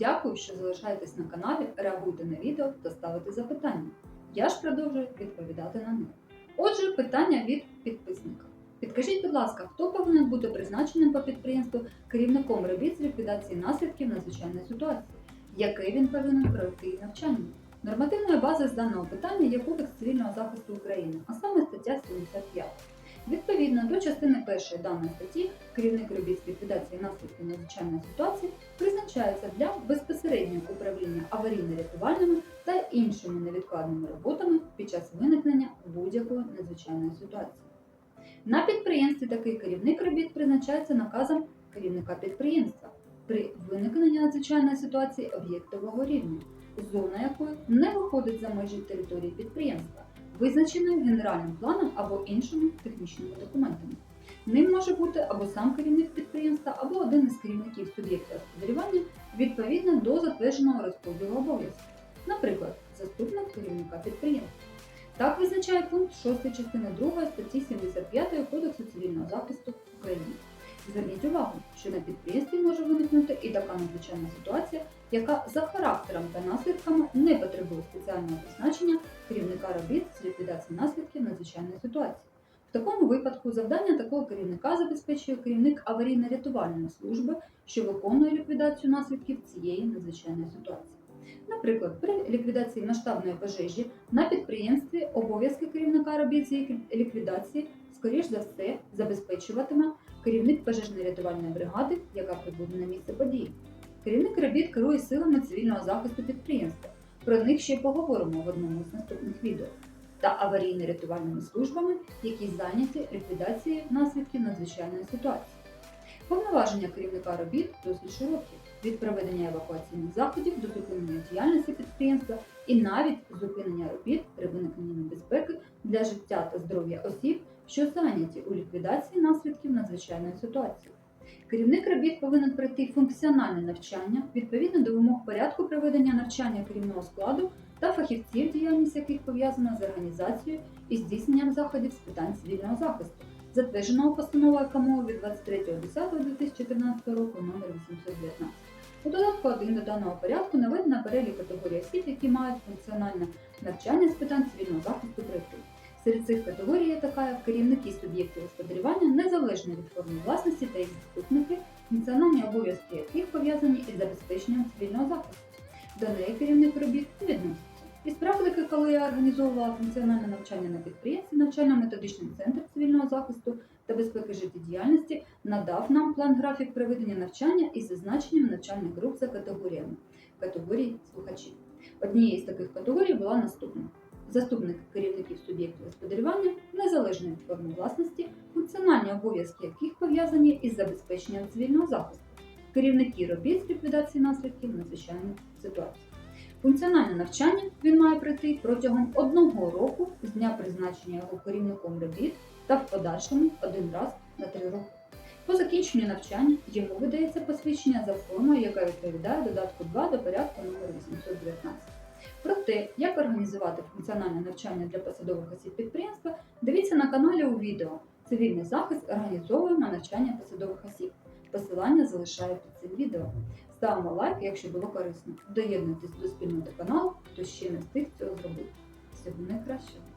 Дякую, що залишаєтесь на каналі, реагуйте на відео та ставите запитання. Я ж продовжую відповідати на них. Отже, питання від підписника. Підкажіть, будь ласка, хто повинен бути призначеним по підприємству керівником робіт з ліквідації наслідків надзвичайної ситуації? Яке він повинен пройти навчання? Нормативною базою з даного питання є Кодекс цивільного захисту України, а саме стаття 75. Відповідно до частини першої даної статті, керівник робіт з ліквідації наслідків надзвичайної ситуації призначається для безпосереднього управління аварійно-рятувальними та іншими невідкладними роботами під час виникнення будь-якої надзвичайної ситуації. На підприємстві такий керівник робіт призначається наказом керівника підприємства при виникненні надзвичайної ситуації об'єктового рівня, зона якої не виходить за межі території підприємства, визначеною генеральним планом або іншими технічними документами. Ним може бути або сам керівник підприємства, або один із керівників суб'єкта господарювання відповідно до затвердженого розподілу обов'язків, наприклад, заступник керівника підприємства. Так визначає пункт 6 частини 2 статті 75 Кодексу цивільного захисту України. Зверніть увагу, що на підприємстві може виникнути і така надзвичайна ситуація, яка за характером та наслідками не потребує спеціального призначення керівника робіт з ліквідації наслідків надзвичайної ситуації. В такому випадку завдання такого керівника забезпечує керівник аварійно-рятувальної служби, що виконує ліквідацію наслідків цієї надзвичайної ситуації. Наприклад, при ліквідації масштабної пожежі на підприємстві обов'язки керівника робіт її ліквідації, скоріш за все, забезпечуватиме керівник пожежно-рятувальної бригади, яка прибуде на місце події. Керівник робіт керує силами цивільного захисту підприємства. Про них ще поговоримо в одному з наступних відео. Та аварійно-рятувальними службами, які зайняті ліквідацією наслідків надзвичайної ситуації. Повноваження керівника робіт досить широкі від проведення евакуаційних заходів до зупинення діяльності підприємства і навіть зупинення робіт при виникненні небезпеки для життя та здоров'я осіб, що зайняті у ліквідації наслідків надзвичайної ситуації. Керівник робіт повинен пройти функціональне навчання відповідно до вимог порядку проведення навчання керівного складу та фахівців, діяльність яких пов'язана з організацією і здійсненням заходів з питань цивільного захисту, затвердженого постановою КМО від 23.10.2014 року номер 819. У додатку 1 до даного порядку наведено перелік категорій осіб, які мають функціональне навчання з питань цивільного захисту пройти. Серед цих категорій є така як керівники суб'єктів господарювання незалежно від форми власності та їх заступники, функціональні обов'язки яких пов'язані із забезпеченням цивільного захисту. До неї керівник робіт відноситься. Із практики, коли я організовувала функціональне навчання на підприємстві, навчально-методичний центр цивільного захисту та безпеки життєдіяльності надав нам план графік проведення навчання із зазначенням навчальних груп за категоріями категорій слухачів. Однією з таких категорій була наступна: заступник керівників суб'єктів господарювання, незалежно від форми власності, функціональні обов'язки яких пов'язані із забезпеченням цивільного захисту, керівники робіт з ліквідації наслідків надзвичайних ситуацій. Функціональне навчання він має пройти протягом одного року з дня призначення його керівником робіт та в подальшому один раз на три роки. По закінченню навчання йому видається посвідчення за формою, яка відповідає додатку 2 до порядку номер 819. Про те, як організувати функціональне навчання для посадових осіб підприємства, дивіться на каналі у відео Цивільний захист організовуємо навчання посадових осіб. Посилання залишаю під цим відео. Ставимо лайк, якщо було корисно. Доєднуйтесь до спільноти каналу, хто ще не встиг цього зробити. Всього найкращого!